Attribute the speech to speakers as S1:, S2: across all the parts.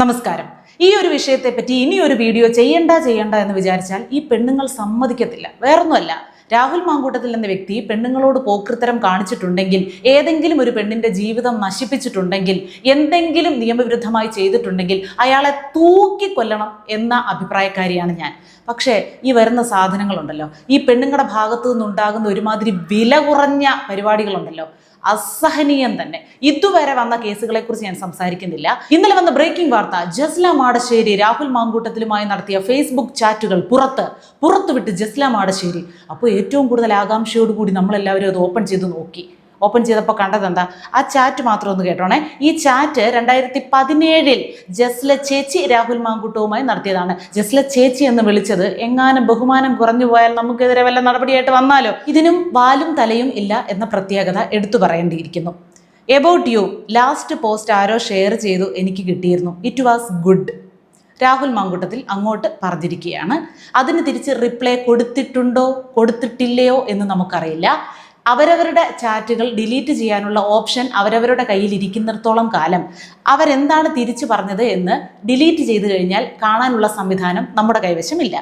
S1: നമസ്കാരം. ഈ ഒരു വിഷയത്തെ പറ്റി ഇനി ഒരു വീഡിയോ ചെയ്യണ്ട ചെയ്യണ്ട എന്ന് വിചാരിച്ചാൽ ഈ പെണ്ണുങ്ങൾ സമ്മതിക്കത്തില്ല. വേറൊന്നുമല്ല. രാഹുൽ മാങ്കൂട്ടത്തിൽ എന്ന വ്യക്തി പെണ്ണുങ്ങളോട് പോക്കൃത്തരം കാണിച്ചിട്ടുണ്ടെങ്കിൽ ഏതെങ്കിലും ഒരു പെണ്ണിന്റെ ജീവിതം നശിപ്പിച്ചിട്ടുണ്ടെങ്കിൽ എന്തെങ്കിലും നിയമവിരുദ്ധമായി ചെയ്തിട്ടുണ്ടെങ്കിൽ അയാളെ തൂക്കിക്കൊല്ലണം എന്ന അഭിപ്രായക്കാരിയാണ് ഞാൻ. പക്ഷേ ഈ വരുന്ന സാധനങ്ങളുണ്ടല്ലോ. ഈ പെണ്ണുങ്ങളുടെ ഭാഗത്തു നിന്നുണ്ടാകുന്ന ഒരുമാതിരി വില കുറഞ്ഞ പരിപാടികളുണ്ടല്ലോ. അസഹനീയം തന്നെ. ഇതുവരെ വന്ന കേസുകളെ കുറിച്ച് ഞാൻ സംസാരിക്കുന്നില്ല. ഇന്നലെ വന്ന ബ്രേക്കിംഗ് വാർത്ത ജസ്ല മാടശ്ശേരി രാഹുൽ മാങ്കൂട്ടത്തിലുമായി നടത്തിയ ഫേസ്ബുക്ക് ചാറ്റുകൾ പുറത്ത് പുറത്തുവിട്ട് ജസ്ല മാടശ്ശേരി. അപ്പോൾ ഏറ്റവും കൂടുതൽ ആകാംക്ഷയോടുകൂടി നമ്മളെല്ലാവരും അത് ഓപ്പൺ ചെയ്ത് നോക്കി. ഓപ്പൺ ചെയ്തപ്പോൾ കണ്ടത് എന്താ ആ ചാറ്റ് മാത്രം ഒന്ന് കേട്ടോണേ. ഈ ചാറ്റ് രണ്ടായിരത്തി പതിനേഴിൽ ജസ്ല ചേച്ചി രാഹുൽ മാങ്കുട്ടവുമായി നടത്തിയതാണ്. ജസ്ല ചേച്ചി എന്ന് വിളിച്ചത് എങ്ങാനും ബഹുമാനം കുറഞ്ഞു പോയാൽ നമുക്കെതിരെ വല്ല നടപടിയായിട്ട് വന്നാലോ? ഇതിനും വാലും തലയും ഇല്ല എന്ന പ്രത്യേകത എടുത്തു പറയേണ്ടിയിരിക്കുന്നു. എബൌട്ട് യു ലാസ്റ്റ് പോസ്റ്റ് ആരോ ഷെയർ ചെയ്തു എനിക്ക് കിട്ടിയിരുന്നു. It was good Rahul Mamkootathil അങ്ങോട്ട് പറഞ്ഞിരിക്കുകയാണ്. അതിന് തിരിച്ച് റിപ്ലൈ കൊടുത്തിട്ടുണ്ടോ? കൊടുത്തിട്ടില്ലയോ എന്ന് നമുക്കറിയില്ല. അവരവരുടെ ചാറ്റുകൾ ഡിലീറ്റ് ചെയ്യാനുള്ള ഓപ്ഷൻ അവരവരുടെ കയ്യിൽ ഇരിക്കുന്നിടത്തോളം കാലം അവരെന്താണ് തിരിച്ചു പറഞ്ഞത് എന്ന് ഡിലീറ്റ് ചെയ്തു കഴിഞ്ഞാൽ കാണാനുള്ള സംവിധാനം നമ്മുടെ കൈവശമില്ല.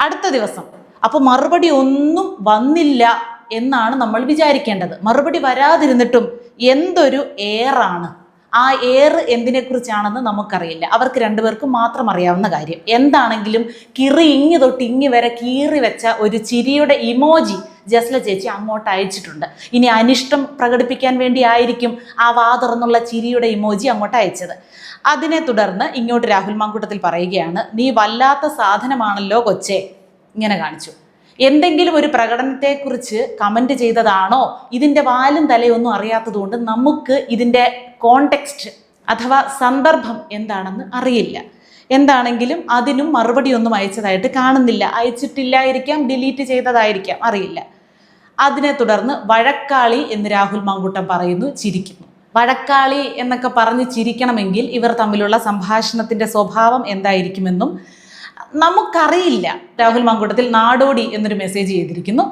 S1: അടുത്ത ദിവസം അപ്പോൾ മറുപടി ഒന്നും വന്നില്ല എന്നാണ് നമ്മൾ വിചാരിക്കേണ്ടത്. മറുപടി വരാതിരുന്നിട്ടും എന്തൊരു എയറാണ് ആ എയർ എന്തിനെക്കുറിച്ചാണെന്ന് നമുക്കറിയില്ല. അവർക്ക് രണ്ടുപേർക്കും മാത്രം അറിയാവുന്ന കാര്യം. എന്താണെങ്കിലും കിറി ഇങ്ങി തൊട്ട് ഇങ്ങി വരെ കീറി വെച്ച ഒരു ചിരിയുടെ ഇമോജി ജസ്ല ചേച്ചി അങ്ങോട്ട് അയച്ചിട്ടുണ്ട്. ഇനി അനിഷ്ടം പ്രകടിപ്പിക്കാൻ വേണ്ടി ആയിരിക്കും ആ വാ എന്നുള്ള ചിരിയുടെ ഇമോജി അങ്ങോട്ട് അയച്ചത്. അതിനെ തുടർന്ന് ഇങ്ങോട്ട് രാഹുൽ മാങ്കൂട്ടത്തിൽ പറയുകയാണ് നീ വല്ലാത്ത സാധനമാണല്ലോ കൊച്ചേ ഇങ്ങനെ കാണിച്ചു. എന്തെങ്കിലും ഒരു പ്രകടനത്തെക്കുറിച്ച് കമന്റ് ചെയ്തതാണോ? ഇതിന്റെ വാലും തലയൊന്നും അറിയാത്തതുകൊണ്ട് നമുക്ക് ഇതിന്റെ കോണ്ടെക്സ്റ്റ് അഥവാ സന്ദർഭം എന്താണെന്ന് അറിയില്ല. എന്താണെങ്കിലും അതിനും മറുപടി ഒന്നും അയച്ചതായിട്ട് കാണുന്നില്ല. അയച്ചിട്ടില്ലായിരിക്കാം ഡിലീറ്റ് ചെയ്തതായിരിക്കാം അറിയില്ല. അതിനെ തുടർന്ന് വഴക്കാളി എന്ന് രാഹുൽ മാങ്കൂട്ടം പറയുന്നു ചിരിക്കുന്നു. വഴക്കാളി എന്നൊക്കെ പറഞ്ഞ് ചിരിക്കണമെങ്കിൽ ഇവർ തമ്മിലുള്ള സംഭാഷണത്തിന്റെ സ്വഭാവം എന്തായിരിക്കുമെന്നും നമുക്കറിയില്ല. രാഹുൽ മാങ്കൂട്ടത്തിൽ നാടോടി എന്നൊരു മെസ്സേജ് ചെയ്തിരിക്കുന്നു.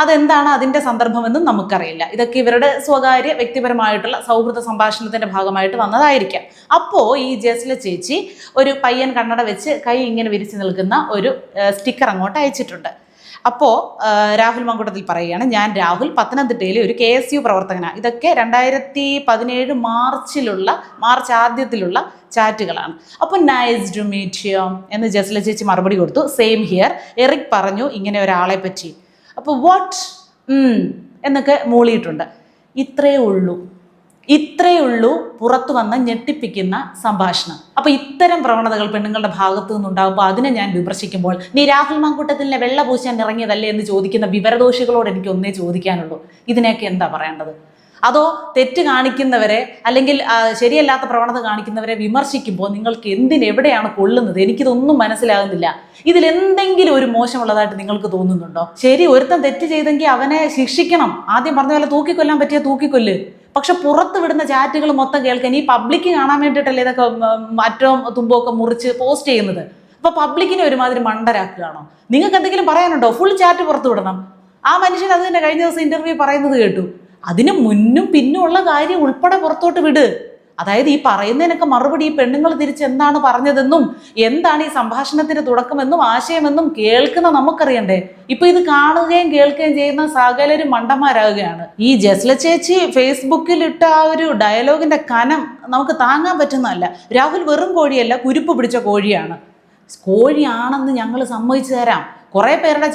S1: അതെന്താണ് അതിന്റെ സന്ദർഭമെന്നും നമുക്കറിയില്ല. ഇതൊക്കെ ഇവരുടെ സ്വകാര്യ വ്യക്തിപരമായിട്ടുള്ള സൗഹൃദ സംഭാഷണത്തിന്റെ ഭാഗമായിട്ട് വന്നതായിരിക്കാം. അപ്പോൾ ഈ ജസ്ല ചേച്ചി ഒരു പയ്യൻ കണ്ണട വെച്ച് കൈ ഇങ്ങനെ വിരിച്ചു നിൽക്കുന്ന ഒരു സ്റ്റിക്കർ അങ്ങോട്ട് അയച്ചിട്ടുണ്ട്. അപ്പോൾ രാഹുൽ മങ്കുട്ടത്തിൽ പറയുകയാണ് ഞാൻ രാഹുൽ പത്തനംതിട്ടയിലെ ഒരു കെ എസ് യു പ്രവർത്തകനാണ് ഇതൊക്കെ രണ്ടായിരത്തി പതിനേഴ് മാർച്ചിലുള്ള മാർച്ച് ആദ്യത്തിലുള്ള ചാറ്റുകളാണ്. അപ്പോൾ നൈസ് ടു മീറ്റ് യു എന്ന് ജസ്ല ചേച്ചി മറുപടി കൊടുത്തു. സെയിം ഹിയർ എറിക് പറഞ്ഞു ഇങ്ങനെ ഒരാളെ പറ്റി അപ്പോൾ വാട്ട് എന്നൊക്കെ മൂളിയിട്ടുണ്ട്. ഇത്രേ ഉള്ളൂ. ഇത്രേ ഉള്ളൂ പുറത്തു വന്ന ഞെട്ടിപ്പിക്കുന്ന സംഭാഷണം. അപ്പോൾ ഇത്തരം പ്രവണതകൾ പെണ്ണുങ്ങളുടെ ഭാഗത്തു നിന്നുണ്ടാകുമ്പോൾ അതിനെ ഞാൻ വിമർശിക്കുമ്പോൾ നീ രാഹുൽ മാങ്കൂട്ടത്തിലെ വെള്ള പൂശാൻ ഇറങ്ങിയതല്ലേ? എന്ന് ചോദിക്കുന്ന വിവരദോഷികളോട് എനിക്ക് ഒന്നേ ചോദിക്കാനുള്ളൂ. ഇതിനെയൊക്കെ എന്താ പറയേണ്ടത്? അതോ തെറ്റ് കാണിക്കുന്നവരെ അല്ലെങ്കിൽ ശരിയല്ലാത്ത പ്രവണത കാണിക്കുന്നവരെ വിമർശിക്കുമ്പോൾ നിങ്ങൾക്ക് എന്തിനെവിടെയാണ് കൊള്ളുന്നത്? എനിക്കിതൊന്നും മനസ്സിലാകുന്നില്ല. ഇതിൽ എന്തെങ്കിലും ഒരു മോശമുള്ളതായിട്ട് നിങ്ങൾക്ക് തോന്നുന്നുണ്ടോ? ശരി ഒരുത്തൻ തെറ്റ് ചെയ്തെങ്കിൽ അവനെ ശിക്ഷിക്കണം. ആദ്യം പറഞ്ഞ പോലെ തൂക്കിക്കൊല്ലാൻ പറ്റിയ തൂക്കിക്കൊല്ല്. പക്ഷെ പുറത്ത് വിടുന്ന ചാറ്റുകൾ മൊത്തം കേൾക്കാൻ ഈ പബ്ലിക് കാണാൻ വേണ്ടിയിട്ടല്ലേ ഇതൊക്കെ മറ്റോ തുമ്പോ ഒക്കെ മുറിച്ച് പോസ്റ്റ് ചെയ്യുന്നത്? അപ്പൊ പബ്ലിക്കിനെ ഒരുമാതിരി മണ്ടരാക്കുകയാണോ? നിങ്ങൾക്ക് എന്തെങ്കിലും പറയാനുണ്ടോ? ഫുൾ ചാറ്റ് പുറത്തു വിടണം. ആ മനുഷ്യൻ അത് തന്നെ കഴിഞ്ഞ ദിവസം ഇന്റർവ്യൂ പറയുന്നത് കേട്ടു. അതിന് മുന്നും പിന്നും ഉള്ള കാര്യം ഉൾപ്പെടെ പുറത്തോട്ട് വിട്. അതായത് ഈ പറയുന്നതിനൊക്കെ മറുപടി ഈ പെണ്ണുങ്ങൾ തിരിച്ച് എന്താണ് പറഞ്ഞതെന്നും എന്താണ് ഈ സംഭാഷണത്തിന്റെ തുടക്കമെന്നും ആശയമെന്നും കേൾക്കുന്ന നമുക്കറിയണ്ടേ. ഇപ്പൊ ഇത് കാണുകയും കേൾക്കുകയും ചെയ്യുന്ന സകലരും മണ്ടന്മാരാകുകയാണ്. ഈ ജസ്ല ചേച്ചി ഫേസ്ബുക്കിൽ ഇട്ട ആ ഒരു ഡയലോഗിന്റെ കനം നമുക്ക് താങ്ങാൻ പറ്റുന്നതല്ല. രാഹുൽ വെറും കോഴിയല്ല കുരുപ്പ് പിടിച്ച കോഴിയാണ്. കോഴിയാണെന്ന് ഞങ്ങൾ സമ്മതിച്ചു തരാം. കുറേ പേരുടെ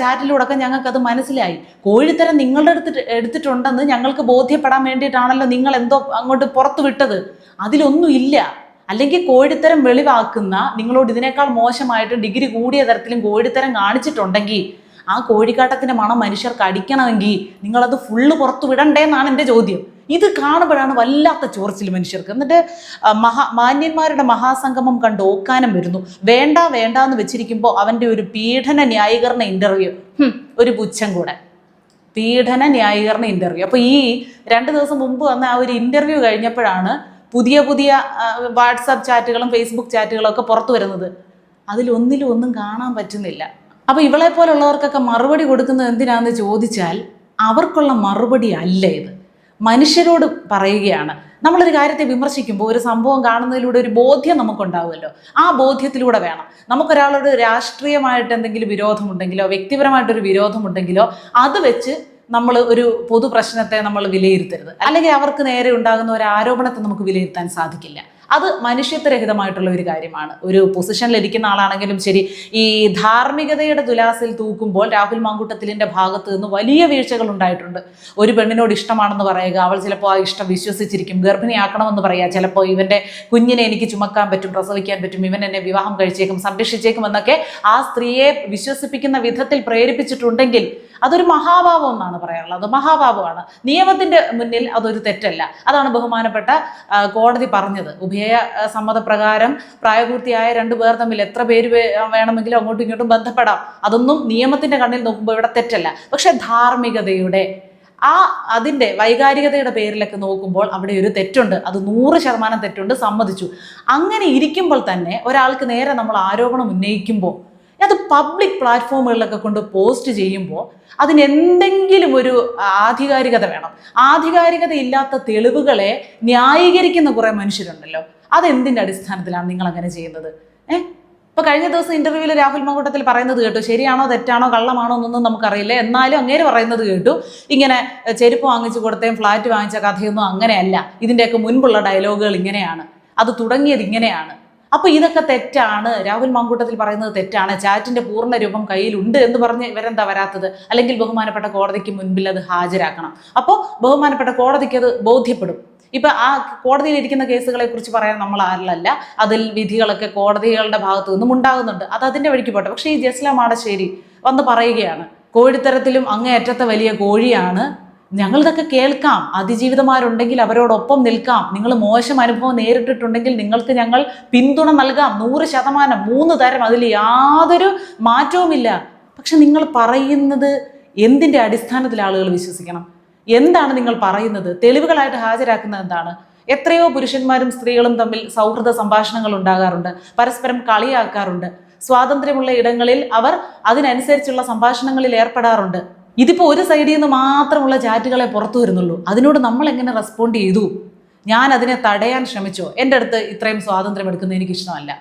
S1: ഞങ്ങൾക്ക് അത് മനസ്സിലായി. കോഴിത്തരം നിങ്ങളുടെ അടുത്ത് എടുത്തിട്ടുണ്ടെന്ന് ഞങ്ങൾക്ക് ബോധ്യപ്പെടാൻ വേണ്ടിയിട്ടാണല്ലോ നിങ്ങൾ എന്തോ അങ്ങോട്ട് പുറത്തു വിട്ടത്. അതിലൊന്നും ഇല്ല. അല്ലെങ്കിൽ കോഴിത്തരം വെളിവാക്കുന്ന നിങ്ങളോട് ഇതിനേക്കാൾ മോശമായിട്ട് ഡിഗ്രി കൂടിയ തരത്തിലും കോഴിത്തരം കാണിച്ചിട്ടുണ്ടെങ്കിൽ ആ കോഴിക്കാട്ടത്തിന്റെ മണം മനുഷ്യർക്ക് അടിക്കണമെങ്കിൽ നിങ്ങളത് ഫുള്ള് പുറത്തു വിടണ്ടേ എന്നാണ് എന്റെ ചോദ്യം. ഇത് കാണുമ്പോഴാണ് വല്ലാത്ത ചോർച്ചിൽ മനുഷ്യർക്ക്. എന്നിട്ട് മഹാ മാന്യന്മാരുടെ മഹാസംഗമം കണ്ട് ഓക്കാനം വരുന്നു. വേണ്ട വേണ്ട എന്ന് വെച്ചിരിക്കുമ്പോൾ അവന്റെ ഒരു പീഡന ന്യായീകരണ ഇന്റർവ്യൂ ഒരു പുച്ഛം കൂടെ. പീഡന ന്യായീകരണ ഇന്റർവ്യൂ അപ്പോൾ ഈ രണ്ട് ദിവസം മുമ്പ് വന്ന ആ ഒരു ഇന്റർവ്യൂ കഴിഞ്ഞപ്പോഴാണ് പുതിയ പുതിയ വാട്സാപ്പ് ചാറ്റുകളും ഫേസ്ബുക്ക് ചാറ്റുകളും ഒക്കെ പുറത്തു വരുന്നത്. അതിലൊന്നിലും ഒന്നും കാണാൻ പറ്റുന്നില്ല. അപ്പോൾ ഇവളെ പോലുള്ളവർക്കൊക്കെ മറുപടി കൊടുക്കുന്നത് എന്തിനാന്ന് ചോദിച്ചാൽ അവർക്കുള്ള മറുപടി അല്ല ഇത്. മനുഷ്യരോട് പറയുകയാണ്. നമ്മളൊരു കാര്യത്തെ വിമർശിക്കുമ്പോൾ ഒരു സംഭവം കാണുന്നതിലൂടെ ഒരു ബോധ്യം നമുക്കുണ്ടാവുമല്ലോ. ആ ബോധ്യത്തിലൂടെ വേണം. നമുക്കൊരാളോട് രാഷ്ട്രീയമായിട്ട് എന്തെങ്കിലും വിരോധമുണ്ടെങ്കിലോ വ്യക്തിപരമായിട്ടൊരു വിരോധമുണ്ടെങ്കിലോ അത് വെച്ച് നമ്മൾ ഒരു പൊതു പ്രശ്നത്തെ നമ്മൾ വിലയിരുത്തരുത്. അല്ലെങ്കിൽ അവർക്ക് നേരെ ഉണ്ടാകുന്ന ഒരു ആരോപണത്തെ നമുക്ക് വിലയിരുത്താൻ സാധിക്കില്ല. അത് മനുഷ്യത്വരഹിതമായിട്ടുള്ള ഒരു കാര്യമാണ്. ഒരു പൊസിഷനിൽ ഇരിക്കുന്ന ആളാണെങ്കിലും ശരി ഈ ധാർമ്മികതയുടെ തുലാസിൽ തൂക്കുമ്പോൾ രാഹുൽ മാങ്കുട്ടത്തിലിന്റെ ഭാഗത്ത് നിന്ന് വലിയ വീഴ്ചകൾ ഉണ്ടായിട്ടുണ്ട്. ഒരു പെണ്ണിനോട് ഇഷ്ടമാണെന്ന് പറയുക അവൾ ചിലപ്പോൾ ആ ഇഷ്ടം വിശ്വസിച്ചിരിക്കും ഗർഭിണിയാക്കണമെന്ന് പറയുക ചിലപ്പോൾ ഇവന്റെ കുഞ്ഞിനെ എനിക്ക് ചുമക്കാൻ പറ്റും പ്രസവിക്കാൻ പറ്റും ഇവൻ എന്നെ വിവാഹം കഴിച്ചേക്കും സംരക്ഷിച്ചേക്കും എന്നൊക്കെ ആ സ്ത്രീയെ വിശ്വസിപ്പിക്കുന്ന വിധത്തിൽ പ്രേരിപ്പിച്ചിട്ടുണ്ടെങ്കിൽ അതൊരു മഹാഭാവം എന്നാണ് പറയാറുള്ളത് മഹാഭാവമാണ്. നിയമത്തിന്റെ മുന്നിൽ അതൊരു തെറ്റല്ല. അതാണ് ബഹുമാനപ്പെട്ട കോടതി പറഞ്ഞത്. ഉഭയ സമ്മതപ്രകാരം പ്രായപൂർത്തിയായ രണ്ടു പേർ തമ്മിൽ എത്ര പേര് വേണമെങ്കിലും അങ്ങോട്ടും ഇങ്ങോട്ടും ബന്ധപ്പെടാം. അതൊന്നും നിയമത്തിന്റെ കണ്ണിൽ നോക്കുമ്പോൾ ഇവിടെ തെറ്റല്ല. പക്ഷെ ധാർമ്മികതയുടെ ആ അതിന്റെ വൈകാരികതയുടെ പേരിലൊക്കെ നോക്കുമ്പോൾ അവിടെ ഒരു തെറ്റുണ്ട്. അത് നൂറ് ശതമാനം തെറ്റുണ്ട്. സമ്മതിച്ചു. അങ്ങനെ ഇരിക്കുമ്പോൾ തന്നെ ഒരാൾക്ക് നേരെ നമ്മൾ ആരോപണം ഉന്നയിക്കുമ്പോൾ അത് പബ്ലിക് പ്ലാറ്റ്ഫോമുകളിലൊക്കെ കൊണ്ട് പോസ്റ്റ് ചെയ്യുമ്പോൾ അതിന് എന്തെങ്കിലും ഒരു ആധികാരികത വേണം. ആധികാരികത ഇല്ലാത്ത തെളിവുകളെ ന്യായീകരിക്കുന്ന കുറേ മനുഷ്യരുണ്ടല്ലോ. അതെന്തിന്റെ അടിസ്ഥാനത്തിലാണ് നിങ്ങൾ അങ്ങനെ ചെയ്യുന്നത്? ഏഹ് ഇപ്പൊ കഴിഞ്ഞ ദിവസം ഇന്റർവ്യൂവിൽ രാഹുൽ മങ്കൂട്ടത്തിൽ പറയുന്നത് കേട്ടു. ശരിയാണോ തെറ്റാണോ കള്ളമാണോ എന്നൊന്നും നമുക്കറിയില്ല. എന്നാലും അങ്ങേര് പറയുന്നത് കേട്ടു. ഇങ്ങനെ ചെരുപ്പ് വാങ്ങിച്ചു കൊടുത്തേം ഫ്ലാറ്റ് വാങ്ങിച്ച കഥയൊന്നും അങ്ങനെയല്ല. ഇതിന്റെയൊക്കെ മുൻപുള്ള ഡയലോഗുകൾ ഇങ്ങനെയാണ്. അത് തുടങ്ങിയത് ഇങ്ങനെയാണ്. അപ്പൊ ഇതൊക്കെ തെറ്റാണ്. രാഹുൽ മാങ്കൂട്ടത്തിൽ പറയുന്നത് തെറ്റാണ്. ചാറ്റിന്റെ പൂർണ രൂപം കയ്യിലുണ്ട് എന്ന് പറഞ്ഞ് ഇവരെന്താ വരാത്തത്? അല്ലെങ്കിൽ ബഹുമാനപ്പെട്ട കോടതിക്ക് മുൻപിൽ അത് ഹാജരാക്കണം. അപ്പോൾ ബഹുമാനപ്പെട്ട കോടതിക്ക് അത് ബോധ്യപ്പെടും. ഇപ്പൊ ആ കോടതിയിൽ ഇരിക്കുന്ന കേസുകളെ കുറിച്ച് പറയാൻ നമ്മൾ ആരിലല്ല. അതിൽ വിധികളൊക്കെ കോടതികളുടെ ഭാഗത്തു നിന്നും ഉണ്ടാകുന്നുണ്ട്. അത് അതിന്റെ വഴിക്ക് പോട്ടെ. പക്ഷേ ഈ ജസ്ല മാടശ്ശേരി വന്ന് പറയുകയാണ് കോഴിത്തരത്തിലും അങ്ങേയറ്റത്തെ വലിയ കോഴിയാണ് ഞങ്ങളിതൊക്കെ കേൾക്കാം. അതിജീവിതമാരുണ്ടെങ്കിൽ അവരോടൊപ്പം നിൽക്കാം. നിങ്ങൾ മോശം അനുഭവം നേരിട്ടിട്ടുണ്ടെങ്കിൽ നിങ്ങൾക്ക് ഞങ്ങൾ പിന്തുണ നൽകാം. നൂറ് ശതമാനം മൂന്ന് തരം അതിൽ യാതൊരു മാറ്റവുമില്ല. പക്ഷെ നിങ്ങൾ പറയുന്നത് എന്തിന്റെ അടിസ്ഥാനത്തിൽ ആളുകൾ വിശ്വസിക്കണം? എന്താണ് നിങ്ങൾ പറയുന്നത്? തെളിവുകളായിട്ട് ഹാജരാക്കുന്നത് എന്താണ്? എത്രയോ പുരുഷന്മാരും സ്ത്രീകളും തമ്മിൽ സൗഹൃദ സംഭാഷണങ്ങൾ ഉണ്ടാകാറുണ്ട്. പരസ്പരം കളിയാക്കാറുണ്ട്. സ്വാതന്ത്ര്യമുള്ള ഇടങ്ങളിൽ അവർ അതിനനുസരിച്ചുള്ള സംഭാഷണങ്ങളിൽ ഏർപ്പെടാറുണ്ട്. ഇതിപ്പോൾ ഒരു സൈഡിൽ നിന്ന് മാത്രമുള്ള ചാറ്റുകളെ പുറത്തു വരുന്നുള്ളൂ. അതിനോട് നമ്മൾ എങ്ങനെ റെസ്പോണ്ട് ചെയ്തു? ഞാൻ അതിനെ തടയാൻ ശ്രമിച്ചോ? എന്റെ അടുത്ത് ഇത്രയും സ്വാതന്ത്ര്യം എടുക്കുന്നത് എനിക്ക് ഇഷ്ടമല്ല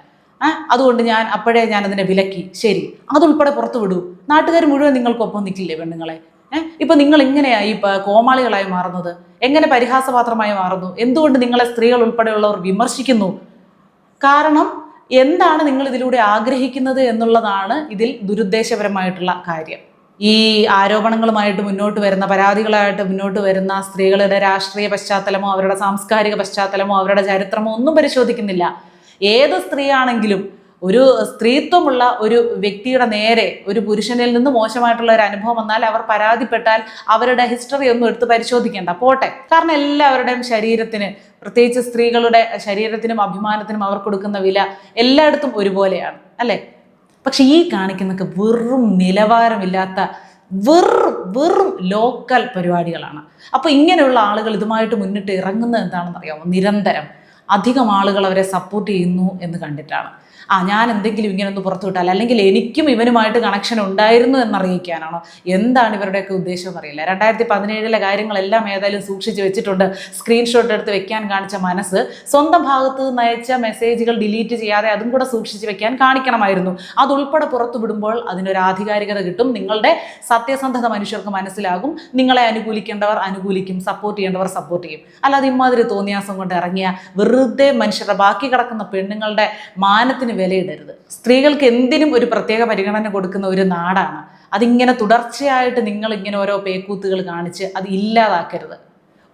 S1: ആ അതുകൊണ്ട് ഞാൻ അപ്പോഴേ ഞാൻ അതിനെ വിലക്കി. ശരി അതുൾപ്പെടെ പുറത്തു വിടൂ. നാട്ടുകാർ മുഴുവൻ നിങ്ങൾക്കൊപ്പം നിൽക്കില്ലേ പെണ്ണുങ്ങളെ? ഏഹ് ഇപ്പം നിങ്ങൾ എങ്ങനെയായി ഇപ്പം കോമാളികളായി മാറുന്നത്? എങ്ങനെ പരിഹാസപാത്രമായി മാറുന്നു? എന്തുകൊണ്ട് നിങ്ങളെ സ്ത്രീകൾ ഉൾപ്പെടെയുള്ളവർ വിമർശിക്കുന്നു? കാരണം എന്താണ് നിങ്ങൾ ഇതിലൂടെ ആഗ്രഹിക്കുന്നത് എന്നുള്ളതാണ് ഇതിൽ ദുരുദ്ദേശപരമായിട്ടുള്ള കാര്യം. ഈ ആരോപണങ്ങളുമായിട്ട് മുന്നോട്ട് വരുന്ന പരാതികളായിട്ട് മുന്നോട്ട് വരുന്ന സ്ത്രീകളുടെ രാഷ്ട്രീയ പശ്ചാത്തലമോ അവരുടെ സാംസ്കാരിക പശ്ചാത്തലമോ അവരുടെ ചരിത്രമോ ഒന്നും പരിശോധിക്കുന്നില്ല. ഏത് സ്ത്രീയാണെങ്കിലും ഒരു സ്ത്രീത്വമുള്ള ഒരു വ്യക്തിയുടെ നേരെ ഒരു പുരുഷനിൽ നിന്ന് മോശമായിട്ടുള്ള ഒരു അനുഭവം വന്നാൽ അവർ പരാതിപ്പെട്ടാൽ അവരുടെ ഹിസ്റ്ററി ഒന്നും എടുത്ത് പരിശോധിക്കേണ്ട. പോട്ടെ. കാരണം എല്ലാവരുടെയും ശരീരത്തിന് പ്രത്യേകിച്ച് സ്ത്രീകളുടെ ശരീരത്തിനും അഭിമാനത്തിനും അവർ കൊടുക്കുന്ന വില എല്ലായിടത്തും ഒരുപോലെയാണ്. അല്ലേ? പക്ഷെ ഈ കാണിക്കുന്നൊക്കെ വെറും നിലവാരമില്ലാത്ത വെറും വെറും ലോക്കൽ പരിപാടികളാണ്. അപ്പോൾ ഇങ്ങനെയുള്ള ആളുകൾ ഇതുമായിട്ട് മുന്നിട്ട് ഇറങ്ങുന്നത് എന്താണെന്ന് അറിയാമോ നിരന്തരം. അധികം ആളുകൾ അവരെ സപ്പോർട്ട് ചെയ്യുന്നു എന്ന് കണ്ടിട്ടാണ്. ആ ഞാൻ എന്തെങ്കിലും ഇങ്ങനെ ഒന്ന് പുറത്തു വിട്ടാൽ അല്ലെങ്കിൽ എനിക്കും ഇവനുമായിട്ട് കണക്ഷൻ ഉണ്ടായിരുന്നു എന്നറിയിക്കാനാണോ? എന്താണ് ഇവരുടെയൊക്കെ ഉദ്ദേശം അറിയില്ല രണ്ടായിരത്തി പതിനേഴിലെ കാര്യങ്ങളെല്ലാം ഏതായാലും സൂക്ഷിച്ച് വെച്ചിട്ടുണ്ട്. സ്ക്രീൻഷോട്ട് എടുത്ത് വെക്കാൻ കാണിച്ച മനസ്സ് സ്വന്തം ഭാഗത്ത് നിന്ന് അയച്ച മെസ്സേജുകൾ ഡിലീറ്റ് ചെയ്യാതെ അതും കൂടെ സൂക്ഷിച്ച് വെക്കാൻ കാണിക്കണമായിരുന്നു. അതുൾപ്പെടെ പുറത്തു വിടുമ്പോൾ അതിനൊരു ആധികാരികത കിട്ടും. നിങ്ങളുടെ സത്യസന്ധത മനുഷ്യർക്ക് മനസ്സിലാകും. നിങ്ങളെ അനുകൂലിക്കേണ്ടവർ അനുകൂലിക്കും. സപ്പോർട്ട് ചെയ്യേണ്ടവർ സപ്പോർട്ട് ചെയ്യും. അല്ലാതെ ഇമാതിരി തോന്നിയാസം കൊണ്ട് ഇറങ്ങിയ വെറുതെ മനുഷ്യരുടെ ബാക്കി കിടക്കുന്ന പെണ്ണുങ്ങളുടെ മാനത്തിന് വിലയിടരുത്. സ്ത്രീകൾക്ക് എന്തിനും ഒരു പ്രത്യേക പരിഗണന കൊടുക്കുന്ന ഒരു നാടാണ്. അതിങ്ങനെ തുടർച്ചയായിട്ട് നിങ്ങൾ ഇങ്ങനെ ഓരോ പേക്കൂത്തുകൾ കാണിച്ച് അത് ഇല്ലാതാക്കരുത്.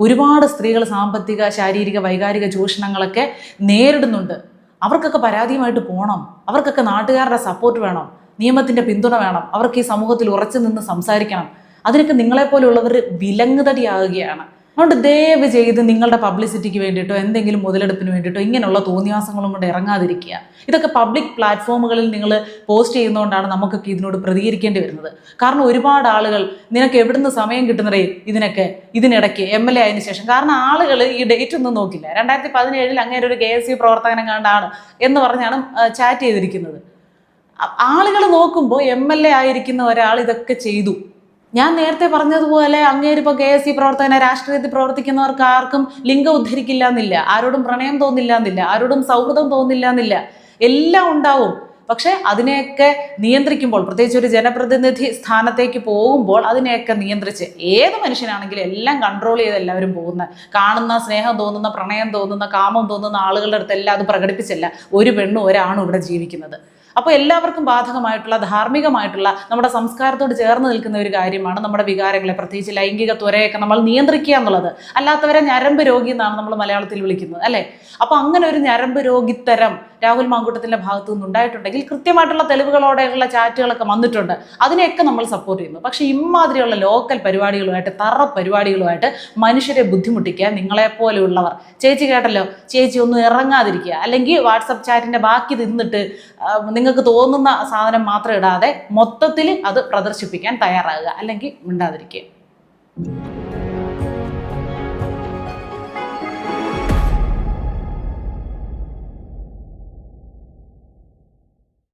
S1: ഒരുപാട് സ്ത്രീകൾ സാമ്പത്തിക ശാരീരിക വൈകാരിക ചൂഷണങ്ങളൊക്കെ നേരിടുന്നുണ്ട്. അവർക്കൊക്കെ പരാതിയുമായിട്ട് പോകണം അവർക്കൊക്കെ നാട്ടുകാരുടെ സപ്പോർട്ട് വേണം. നിയമത്തിന്റെ പിന്തുണ വേണം. അവർക്ക് ഈ സമൂഹത്തിൽ ഉറച്ചു നിന്ന് സംസാരിക്കണം. അതിനൊക്കെ നിങ്ങളെപ്പോലുള്ളവർ വിലങ്ങുതടിയാകുകയാണ്. അതുകൊണ്ട് ദയവ് ചെയ്ത് നിങ്ങളുടെ പബ്ലിസിറ്റിക്ക് വേണ്ടിയിട്ടോ എന്തെങ്കിലും മുതലെടുപ്പിന് വേണ്ടിയിട്ടോ ഇങ്ങനെയുള്ള തോന്നിയാസങ്ങളും കൊണ്ട് ഇറങ്ങാതിരിക്കുക. ഇതൊക്കെ പബ്ലിക് പ്ലാറ്റ്ഫോമുകളിൽ നിങ്ങൾ പോസ്റ്റ് ചെയ്യുന്നതുകൊണ്ടാണ് നമുക്കൊക്കെ ഇതിനോട് പ്രതികരിക്കേണ്ടി വരുന്നത്. കാരണം ഒരുപാട് ആളുകൾ നിനക്ക് എവിടുന്ന് സമയം കിട്ടുന്നതേ ഇതിനൊക്കെ ഇതിനിടയ്ക്ക് എം എൽ എ ആയതിനു ശേഷം. കാരണം ആളുകൾ ഈ ഡേറ്റ് ഒന്നും നോക്കില്ല. രണ്ടായിരത്തി പതിനേഴിൽ അങ്ങനെ ഒരു കെ എസ് സി പ്രവർത്തകനം കണ്ടാണ് എന്ന് പറഞ്ഞാണ് ചാറ്റ് ചെയ്തിരിക്കുന്നത്. ആളുകൾ നോക്കുമ്പോൾ എം എൽ എ ആയിരിക്കുന്ന ഒരാൾ ഇതൊക്കെ ചെയ്തു. ഞാൻ നേരത്തെ പറഞ്ഞതുപോലെ അങ്ങേര് ഇപ്പോൾ കെ എസ് സി പ്രവർത്തകനെ രാഷ്ട്രീയത്തിൽ പ്രവർത്തിക്കുന്നവർക്ക് ആർക്കും ലിംഗം ഉദ്ധരിക്കില്ല എന്നില്ല ആരോടും പ്രണയം തോന്നില്ല എന്നില്ല ആരോടും സൗഹൃദം തോന്നില്ല എന്നില്ല എല്ലാം ഉണ്ടാവും. പക്ഷേ അതിനെയൊക്കെ നിയന്ത്രിക്കുമ്പോൾ പ്രത്യേകിച്ച് ഒരു ജനപ്രതിനിധി സ്ഥാനത്തേക്ക് പോകുമ്പോൾ അതിനെയൊക്കെ നിയന്ത്രിച്ച് ഏത് മനുഷ്യനാണെങ്കിലും എല്ലാം കൺട്രോൾ ചെയ്ത് എല്ലാവരും പോകുന്ന കാണുന്ന സ്നേഹം തോന്നുന്ന പ്രണയം തോന്നുന്ന കാമം തോന്നുന്ന ആളുകളുടെ അടുത്തെല്ലാം അത് പ്രകടിപ്പിച്ചല്ല. ഒരു പെണ്ണും ഒരാണും ഇവിടെ ജീവിക്കുന്നത്. അപ്പോൾ എല്ലാവർക്കും ബാധകമായിട്ടുള്ള ധാർമ്മികമായിട്ടുള്ള നമ്മുടെ സംസ്കാരത്തോട് ചേർന്ന് നിൽക്കുന്ന ഒരു കാര്യമാണ് നമ്മുടെ വികാരങ്ങളെ പ്രത്യേകിച്ച് ലൈംഗിക ത്വരയൊക്കെ നമ്മൾ നിയന്ത്രിക്കുക എന്നുള്ളത്. അല്ലാത്തവരെ ഞരമ്പ് രോഗി എന്നാണ് നമ്മൾ മലയാളത്തിൽ വിളിക്കുന്നത് അല്ലേ? അപ്പോൾ അങ്ങനെ ഒരു ഞരമ്പ് രോഗിത്തരം രാഹുൽ മാങ്കൂട്ടത്തിന്റെ ഭാഗത്തു നിന്ന് ഉണ്ടായിട്ടുണ്ടെങ്കിൽ കൃത്യമായിട്ടുള്ള തെളിവുകളോടെയുള്ള ചാറ്റുകളൊക്കെ വന്നിട്ടുണ്ട്. അതിനെയൊക്കെ നമ്മൾ സപ്പോർട്ട് ചെയ്യുന്നു. പക്ഷേ ഇമാതിരിയുള്ള ലോക്കൽ പരിപാടികളുമായിട്ട് തറ പരിപാടികളുമായിട്ട് മനുഷ്യരെ ബുദ്ധിമുട്ടിക്കുക നിങ്ങളെപ്പോലെയുള്ളവർ ചേച്ചി കേട്ടല്ലോ ചേച്ചി ഒന്നും ഇറങ്ങാതിരിക്കുക. അല്ലെങ്കിൽ വാട്സപ്പ് ചാറ്റിന്റെ ബാക്കി തിന്നിട്ട് നിങ്ങൾക്ക് തോന്നുന്ന സാധനം മാത്രം ഇടാതെ മൊത്തത്തിൽ അത് പ്രദർശിപ്പിക്കാൻ തയ്യാറാകുക. അല്ലെങ്കിൽ മിണ്ടാതിരിക്കുക.